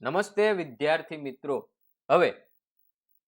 નમસ્તે વિદ્યાર્થી મિત્રો. હવે,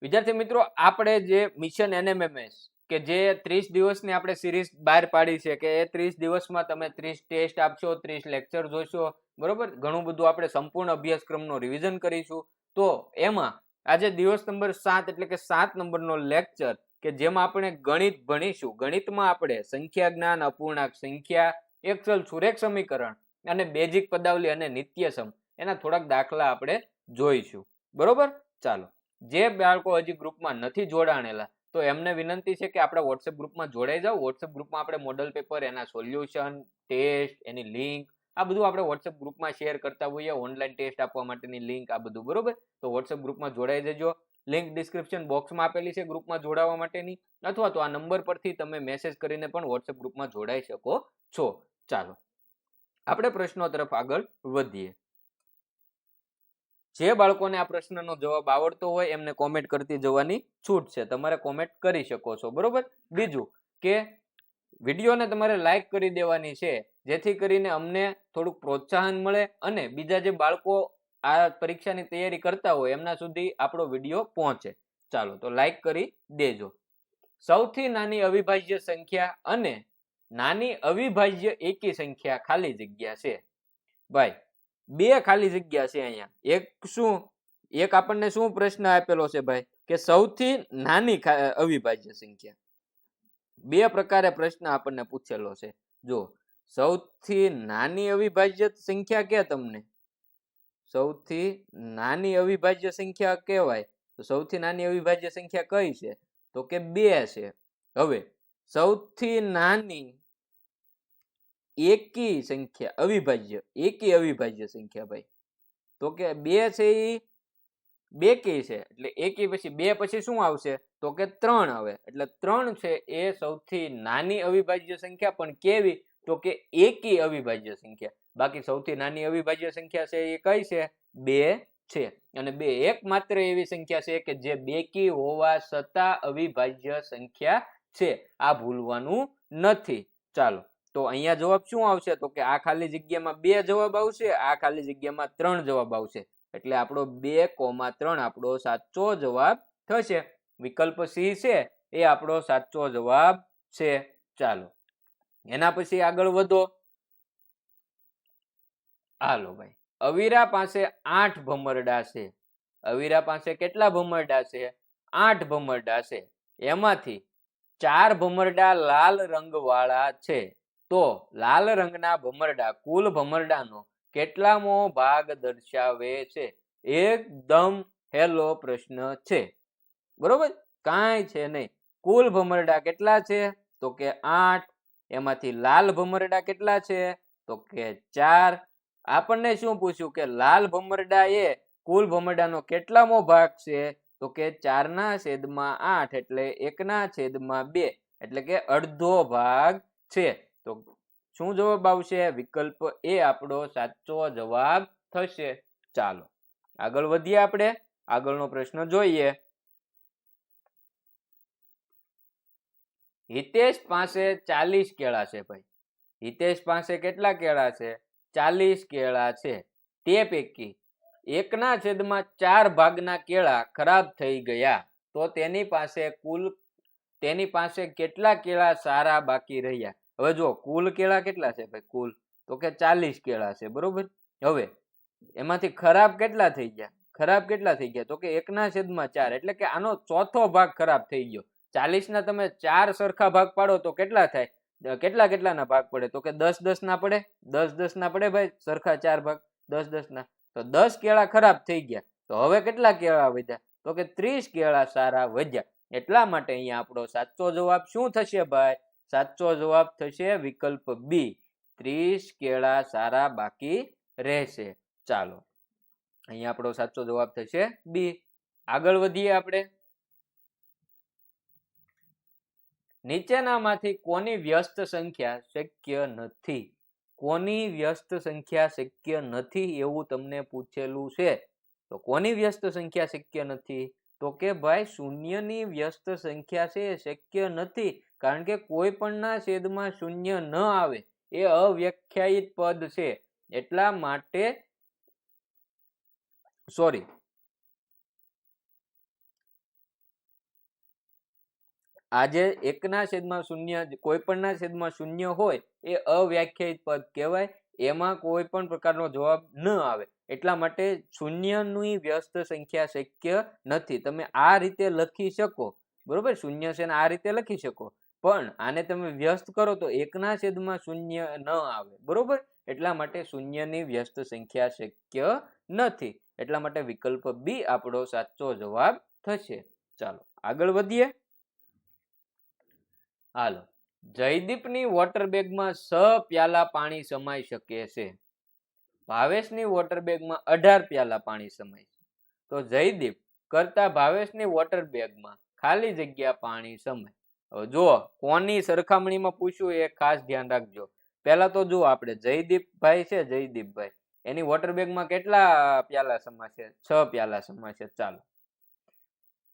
વિદ્યાર્થી મિત્રો, આપણે જે મિશન એનએમએમએસ કે જે ત્રીસ દિવસની આપણે સિરીઝ બહાર પાડી છે, કે એ ત્રીસ દિવસમાં તમે ત્રીસ ટેસ્ટ આપશો, ત્રીસ લેક્ચર જોશો, બરોબર? ઘણું બધું આપણે સંપૂર્ણ અભ્યાસક્રમનું રિવિઝન કરીશું. તો એમાં આજે દિવસ નંબર સાત, એટલે કે સાત નંબરનો લેક્ચર કે જેમાં આપણે ગણિત ભણીશું. ગણિતમાં આપણે સંખ્યા જ્ઞાન, અપૂર્ણાંક સંખ્યા એક્સલ સુરેખ સમીકરણ અને બેઝિક પદાવલી અને નિત્યસમ, એના થોડાક દાખલા આપણે જોઈશું. બરોબર? ચાલો. જે બાળકો હજી ગ્રુપમાં નથી જોડાણેલા, તો એમને વિનંતી છે કે આપણા વોટ્સએપ ગ્રુપમાં જોડાઈ જાઓ. વોટ્સએપ ગ્રુપમાં આપણે મોડલ પેપર એના સોલ્યુશન ટેસ્ટ એની લિંક આ બધું આપણે વોટ્સએપ ગ્રુપમાં શેર કરતા હોઈએ ઓનલાઈન ટેસ્ટ આપવા માટેની લિંક આ બધું. બરોબર? તો વોટ્સએપ ગ્રુપમાં જોડાઈ જજો. લિંક ડિસ્ક્રિપ્શન બોક્સમાં આપેલી છે ગ્રુપમાં જોડાવા માટેની, અથવા તો આ નંબર પરથી તમે મેસેજ કરીને પણ વોટ્સએપ ગ્રુપમાં જોડાઈ શકો છો. ચાલો, આપણે પ્રશ્નો તરફ આગળ વધીએ. જે બાળકોને આ પ્રશ્નનો જવાબ આવડતો હોય, એમને કોમેન્ટ કરતી જવાની છૂટ છે. તમારે કોમેન્ટ કરી શકો છો, બરોબર? બીજું કે વિડીયોને તમારે લાઈક કરી દેવાની છે, જેથી કરીને અમને થોડુંક પ્રોત્સાહન મળે અને બીજા જે બાળકો આ પરીક્ષાની તૈયારી કરતા હોય, એમના સુધી આપણો વીડિયો પહોંચે. ચાલો, તો લાઈક કરી દેજો. સૌથી નાની અવિભાજ્ય સંખ્યા અને નાની અવિભાજ્ય એકી સંખ્યા ખાલી જગ્યા છે. ભાઈ, બે ખાલી જગ્યા છે અહીંયા. એક શું, એક આપણને શું પ્રશ્ન આપેલો છે ભાઈ? કે સૌથી નાની અવિભાજ્ય સંખ્યા. બે પ્રકારે પ્રશ્ન આપણને પૂછેલો છે. જો સૌથી નાની અવિભાજ્ય સંખ્યા કે તમને? સૌથી નાની અવિભાજ્ય સંખ્યા કહેવાય. તો સૌથી નાની અવિભાજ્ય સંખ્યા કઈ છે? તો કે બે છે. હવે સૌથી નાની એકી સંખ્યા, અવિભાજ્ય, એકી અવિભાજ્ય સંખ્યા ભાઈ. તો કે બે છે એ બે કી છે, એટલે એકી પછી બે પછી શું આવશે? તો કે ત્રણ આવે. એટલે ત્રણ છે એ સૌથી નાની અવિભાજ્ય સંખ્યા, પણ કેવી? તો કે એકી અવિભાજ્ય સંખ્યા. બાકી સૌથી નાની અવિભાજ્ય સંખ્યા છે એ કઈ છે? બે છે. અને બે એકમાત્ર એવી સંખ્યા છે કે જે બેકી હોવા છતાં અવિભાજ્ય સંખ્યા છે. આ ભૂલવાનું નથી. ચાલો, તો અહીંયા જવાબ શું આવશે? તો કે આ ખાલી જગ્યામાં બે જવાબ આવશે, આ ખાલી જગ્યામાં ત્રણ જવાબ આવશે. એટલે આપણો બે કોમા ત્રણ, આપણો સાચો જવાબ થશે. વિકલ્પ સી છે, એ આપણો સાચો જવાબ છે. ચાલો, એના પછી આગળ વધો. હાલો ભાઈ, અવીરા પાસે આઠ ભમરડા છે. અવીરા પાસે કેટલા ભમરડા છે? આઠ ભમરડા છે. એમાંથી ચાર ભમરડા લાલ રંગવાળા છે. તો લાલ રંગના ભમરડા, કુલ ભમરડાનો કેટલામો ભાગ દર્શાવે છે? એકદમ હેલો પ્રશ્ન છે. બરોબર? કાંઈ છે નહીં. કુલ ભમરડા કેટલા છે? તો કે આઠ. એમાંથી લાલ ભમરડા કેટલા છે? તો કે ચાર. આપણને શું પૂછ્યું કે લાલ ભમરડા એ કુલ ભમરડાનો કેટલામો ભાગ છે? તો કે ચારના છેદમાં આઠ એટલે એકના છેદમાં બે એટલે કે અડધો ભાગ છે. તો શું જવાબ આવશે? વિકલ્પ એ આપણો સાચો જવાબ થશે. ચાલો, આગળ વધીએ આપણે. આગળનો પ્રશ્ન જોઈએ. હિતેશ પાસે ચાલીસ કેળા છે ભાઈ. હિતેશ પાસે કેટલા કેળા છે? ચાલીસ કેળા છે. તે પૈકી એકના છેદમાં ચાર ભાગના કેળા ખરાબ થઈ ગયા. તો તેની પાસે કુલ, તેની પાસે કેટલા કેળા સારા બાકી રહ્યા? હવે જો કુલ કેળા કેટલા છે ભાઈ? કુલ તો કે ચાલીસ કેળા છે, બરોબર? હવે એમાંથી ખરાબ કેટલા થઈ ગયા? ખરાબ કેટલા થઈ ગયા? તો કે એકના છેદમાં ચાર, એટલે કે આનો ચોથો ભાગ ખરાબ થઈ ગયો. ચાલીસ ના તમે ચાર સરખા ભાગ પાડો તો કેટલા થાય? કેટલા કેટલાના ભાગ પડે? તો કે દસ દસ ના પડે? દસ દસ ના પડે ભાઈ? સરખા ચાર ભાગ. દસ દસ ના તો દસ કેળા ખરાબ થઈ ગયા. તો હવે કેટલા કેળા વધ્યા? તો કે ત્રીસ કેળા સારા વધ્યા. એટલા માટે અહીંયા આપણો સાચો જવાબ શું થશે ભાઈ? સાચો જવાબ થશે વિકલ્પ બી. ત્રીસ કેળા સારા બાકી રહેશે. ચાલો. અહીંયા આપણો સાચો જવાબ થશે બી. આગળ વધીએ આપણે. નીચેનામાંથી કોની વ્યસ્ત સંખ્યા શક્ય નથી? કોની વ્યસ્ત સંખ્યા શક્ય નથી એવું તમને પૂછેલું છે? તો કોની વ્યસ્ત સંખ્યા શક્ય નથી? તો કે ભાઈ શૂન્યની વ્યસ્ત સંખ્યા છે શક્ય નથી, કારણ કે કોઈ પણના છેદમાં શૂન્ય ન આવે. એ અવ્યાખ્યાયિત પદ છે. એટલા માટે સોરી. આજે એકના છેદમાં શૂન્ય, કોઈ પણના છેદમાં શૂન્ય હોય એ અવ્યાખ્યાયિત પદ કહેવાય. એમાં કોઈ પણ પ્રકારનો જવાબ ન આવે. એટલા માટે શૂન્યની વ્યસ્ત સંખ્યા શક્ય નથી. તમે આ રીતે લખી શકો. બરોબર? શૂન્ય છે આ રીતે લખી શકો. પણ આને તમે વ્યસ્ત કરો તો એકના છેદમાં શૂન્ય ન આવે. બરોબર? એટલા માટે શૂન્યની વ્યસ્ત સંખ્યા શક્ય નથી. એટલા માટે વિકલ્પ બી આપણો સાચો જવાબ થશે. ચાલો, આગળ વધીએ. હાલો. જયદીપની વોટર બેગમાં સ પ્યાલા પાણી સમાઈ શકે છે. ભાવેશની વોટર બેગમાં અઢાર પ્યાલા પાણી સમાય છે. તો જયદીપ કરતા ભાવેશની વોટર બેગમાં ખાલી જગ્યા પાણી સમાય. જુઓ, કોની સરખામણીમાં પૂછ્યું એ ખાસ ધ્યાન રાખજો. પહેલા તો જુઓ આપણે જયદીપભાઈ છે, જયદીપભાઈ. એની વોટર બેગમાં કેટલા પ્યાલા સમાશે? છ પ્યાલા સમાશે. ચાલો.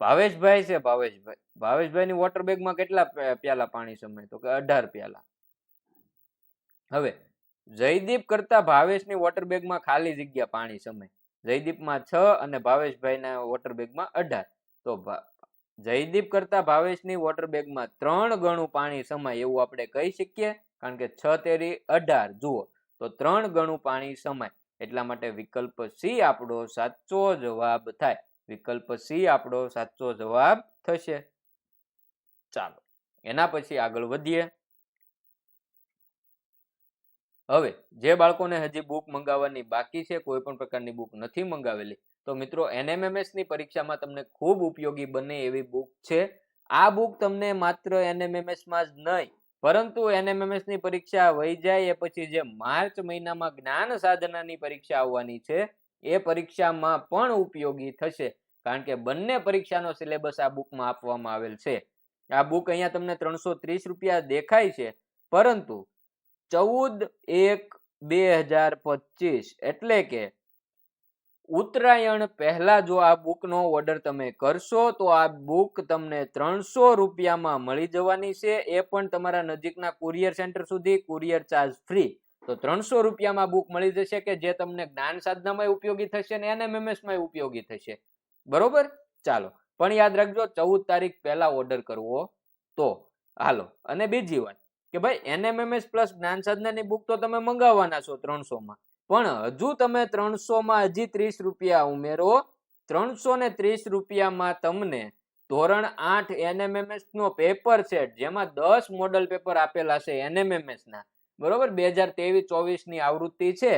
ભાવેશભાઈ છે, ભાવેશભાઈ. ભાવેશભાઈ ની વોટર બેગમાં કેટલા પ્યાલા પાણી સમય? તો કે અઢાર પ્યાલા. હવે, જયદીપ કરતા ભાવેશની વોટર બેગમાં ખાલી જગ્યા પાણી સમાય. જયદીપમાં છ અને ભાવેશભાઈના વોટર બેગમાં અઢાર. તો જયદીપ કરતા ભાવેશની વોટર બેગમાં ત્રણ ગણું પાણી સમાય એવું આપણે કહી શકીએ, કારણ કે છ તેરી અઢાર. જુઓ, તો ત્રણ ગણું પાણી સમાય. એટલા માટે વિકલ્પ સી આપણો સાચો જવાબ થાય. વિકલ્પ સી આપણો સાચો જવાબ થશે. ચાલો, એના પછી આગળ વધીએ. હવે, જે બાળકોને હજી બુક મંગાવવાની બાકી છે, કોઈ પણ પ્રકારની બુક નથી મંગાવેલી, તો મિત્રો એનએમએમએસની પરીક્ષામાં તમને ખૂબ ઉપયોગી બને એવી બુક છે. આ બુક તમને માત્ર એનએમએમએસમાં જ નહીં, પરંતુ એનએમએમએસની પરીક્ષા વહી જાય એ પછી જે માર્ચ મહિનામાં જ્ઞાન સાધનાની પરીક્ષા આવવાની છે એ પરીક્ષામાં પણ ઉપયોગી થશે. કારણ કે બંને પરીક્ષાનો સિલેબસ આ બુકમાં આપવામાં આવેલ છે. આ બુક અહીંયા તમને ત્રણસો ત્રીસ રૂપિયા દેખાય છે. પરંતુ ચૌદ એક બે હજાર પચીસ એટલે કે ઉત્તરાયણ પહેલા જો આ બુકનો ઓર્ડર તમે કરશો તો આ બુક તમને ત્રણસો રૂપિયામાં મળી જવાની છે. એ પણ તમારા નજીકના કુરિયર સેન્ટર સુધી કુરિયર ચાર્જ ફ્રી. તો ત્રણસો રૂપિયામાં બુક મળી જશે કે જે તમને જ્ઞાન સાધનામાં ઉપયોગી થશે ને એનએમએમએસમાં ઉપયોગી થશે. બરોબર? ચાલો. પણ યાદ રાખજો, ચૌદ તારીખ પહેલા ઓર્ડર કરવો. તો, હાલો. અને બીજી વાત, કે ભાઈ એનએમએમએસ પ્લસ જ્ઞાન સાધનાની બુક તો તમે મંગાવવાના છો ત્રણસો માં પણ હજુ તમે ત્રણસો માં હજી ત્રીસ રૂપિયા ઉમેરો. ત્રણસો ને ત્રીસ રૂપિયામાં તમને ધોરણ આઠ એનએમએમએસ નો પેપર સેટ જેમાં દસ મોડલ પેપર આપેલા છે એનએમએમએસ ના બરોબર? બે હજાર ત્રેવીસ, ચોવીસની આવૃત્તિ છે.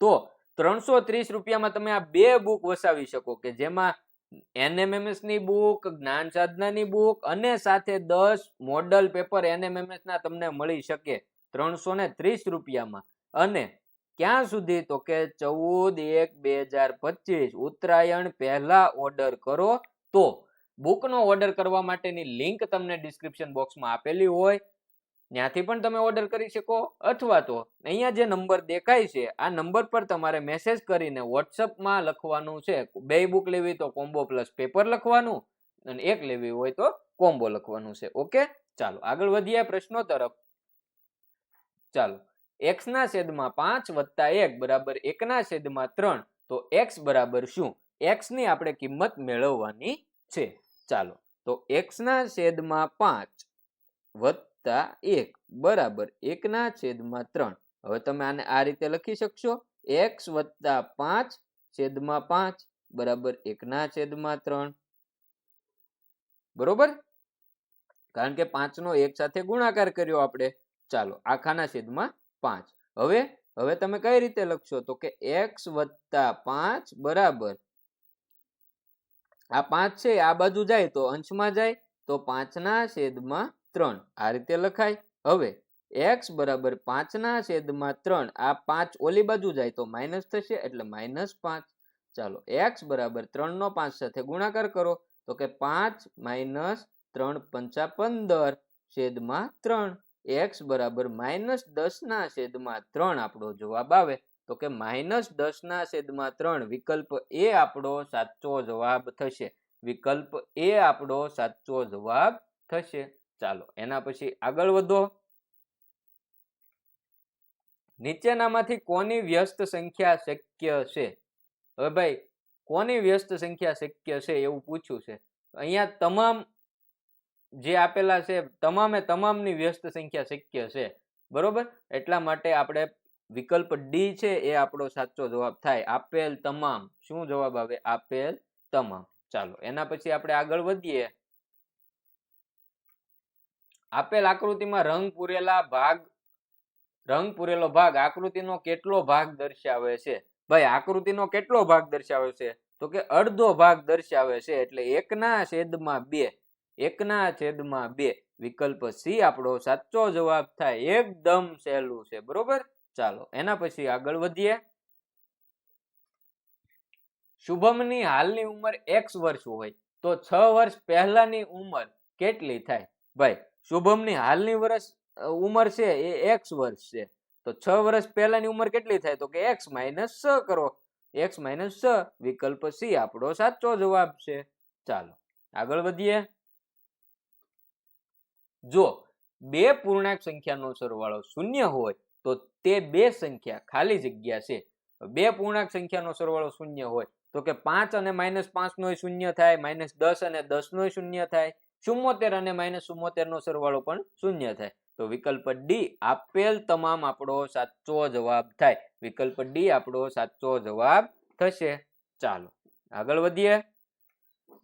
તો ત્રણસો ત્રીસ રૂપિયામાં તમે આ બે બુક વસાવી શકો કે જેમાં એનએમએમએસની બુક, જ્ઞાન સાધનાની બુક અને સાથે દસ મોડલ પેપર એનએમએમએસ ના તમને મળી શકે ત્રણસો ને ત્રીસ રૂપિયામાં. અને ક્યાં સુધી? તો કે ચૌદ એક બે હજાર પચીસ, ઉત્તરાયણ પહેલા ઓર્ડર કરો. તો બુકનો ઓર્ડર કરવા માટેની લિંક તમને ડિસ્ક્રિપ્શન બોક્સમાં આપેલી હોય. ત્યાંથી પણ તમે ઓર્ડર કરી શકો, અથવા તો અહીંયા જે નંબર દેખાય છે, આ નંબર પર તમારે મેસેજ કરીને વોટ્સઅપમાં લખવાનું છે. બે બુક લેવી તો કોમ્બો પ્લસ પેપર લખવાનું અને એક લેવી હોય તો કોમ્બો લખવાનું છે. ઓકે? ચાલો, આગળ વધીએ પ્રશ્નો તરફ. ચાલો એક્સ ના છેદમાં પાંચ વત્તા એક બરાબર એકના છેદમાં ત્રણ, તો એક્સ બરાબર શું? એક્સની આપણે કિંમત મેળવવાની છે. ચાલો, તો એક્સ ના છેદમાં પાંચ વત્તા એક. બરાબર. એકના છેદમાં ત્રણ. હવે તમે આને આ રીતે લખી શકશો. એક્સ વત્તા પાંચ છેદમાં પાંચ. બરાબર. એકના છેદમાં ત્રણ. બરોબર? કારણ કે પાંચનો એક સાથે ગુણાકાર કર્યો આપણે. ચાલો, આખાના છેદમાં પાંચ. હવે હવે તમે કઈ રીતે લખશો? તો કે એક્સ વત્તા પાંચ, બરાબર. આ પાંચ છે આ બાજુ જાય તો અંશમાં જાય. તો પાંચના છેદમાં ત્રણ. આ રીતે લખાય. હવે, એક્સ બરાબર પાંચના છેદમાં ત્રણ, આ પાંચ ઓલી બાજુ જાય તો માઇનસ થશે એટલે માઇનસ પાંચ. ચાલો, એક્સ બરાબર ત્રણનો પાંચ સાથે ગુણાકાર કરો. તો કે પાંચ માઇનસ ત્રણ પંચા પંદર છેદમાં ત્રણ. એક્સ બરાબર માઇનસ દસના છેદમાં ત્રણ આપણો જવાબ આવે. તો કે માઇનસ દસના છેદમાં ત્રણ, વિકલ્પ એ આપણો સાચો જવાબ થશે. વિકલ્પ એ આપણો સાચો જવાબ થશે. ચાલો, એના પછી આગળ વધો. નીચેનામાંથી કોની વ્યસ્ત સંખ્યા શક્ય છે? હવે ભાઈ, કોની વ્યસ્ત સંખ્યા શક્ય છે એવું પૂછ્યું છે. અહીંયા તમામ જે આપેલા છે, તમામે તમામની વ્યસ્ત સંખ્યા શક્ય છે. બરોબર? એટલા માટે આપણે વિકલ્પ ડી છે એ આપણો સાચો જવાબ થાય. આપેલ તમામ. શું જવાબ આવે? આપેલ તમામ. ચાલો, એના પછી આપણે આગળ વધીએ. આપેલ આકૃતિમાં રંગ પૂરેલા ભાગ, રંગ પૂરેલો ભાગ આકૃતિનો કેટલો ભાગ દર્શાવે છે? ભાઈ, આકૃતિનો કેટલો ભાગ દર્શાવે છે? તો કે અડધો ભાગ દર્શાવે છે એટલે એકના છેદમાં બે, એકના છેદમાં બે. વિકલ્પ સી આપણો સાચો જવાબ થાય એકદમ સહેલું છે. બરોબર? ચાલો, એના પછી આગળ વધીએ. શુભમની હાલની ઉંમર એક્સ વર્ષ હોય, તો છ વર્ષ પહેલાની ઉંમર કેટલી થાય? ભાઈ શુભમની હાલની વર્ષ ઉંમર છે એ એક્સ વર્ષ છે. તો છ વર્ષ પહેલાની ઉંમર કેટલી થાય? તો કે એક્સ માઇનસ છ કરો. એક્સ માઇનસ છ વિકલ્પ સી આપણો સાચો જવાબ છે. ચાલો, આગળ વધીએ. જો બે પૂર્ણાંક સંખ્યાનો સરવાળો શૂન્ય હોય, તો તે બે સંખ્યા ખાલી જગ્યા છે. બે પૂર્ણાંક સંખ્યાનો સરવાળો શૂન્ય હોય, તો કે પાંચ અને માઇનસ પાંચ નો શૂન્ય થાય, માઇનસ દસ અને દસ નો શૂન્ય થાય. ચુમ્મોતેર અને માઇનસ ચુમ્મોતેર નો સરવાળો પણ શૂન્ય થાય. તો વિકલ્પ ડી આપેલ તમામ આપણો સાચો જવાબ થાય. વિકલ્પ ડી આપણો સાચો જવાબ થશે. ચાલો, આગળ વધીએ.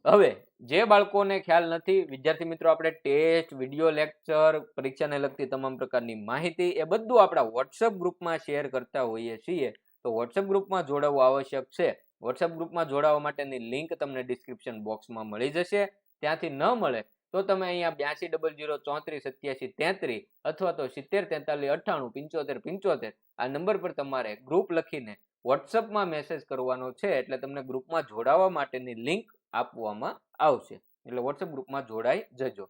હવે, જે બાળકોને ખ્યાલ નથી, વિદ્યાર્થી મિત્રો, આપણે ટેસ્ટ, વીડિયો લેક્ચર, પરીક્ષાને લગતી તમામ પ્રકારની માહિતી એ બધું આપણા વોટ્સઅપ ગ્રુપમાં શેર કરતા હોઈએ છીએ. તો વોટ્સઅપ ગ્રુપમાં જોડાવવું આવશ્યક છે. વોટ્સઅપ ગ્રુપમાં જોડાવા માટેની લિંક તમને ડિસ્ક્રિપ્શન બોક્સમાં મળી જશે. ત્યાંથી ન મળે, તો તમે અહીંયા બ્યાસી ડબલ જીરો ચોત્રીસ, સત્યાસી, તેત્રીસ અથવા તો સિત્તેર, તેતાલીસ, અઠ્ઠાણું, પંચોતેર પંચોતેર આ નંબર પર તમારે ગ્રુપ લખીને વોટ્સઅપમાં મેસેજ કરવાનો છે, એટલે તમને ગ્રુપમાં જોડાવા માટેની લિંક આપવામાં આવશે. એટલે વોટ્સઅપ ગ્રુપમાં જોડાઈ જજો.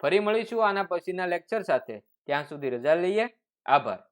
ફરી મળીશું આના પછીના લેક્ચર સાથે. ત્યાં સુધી રજા લઈએ. આભાર.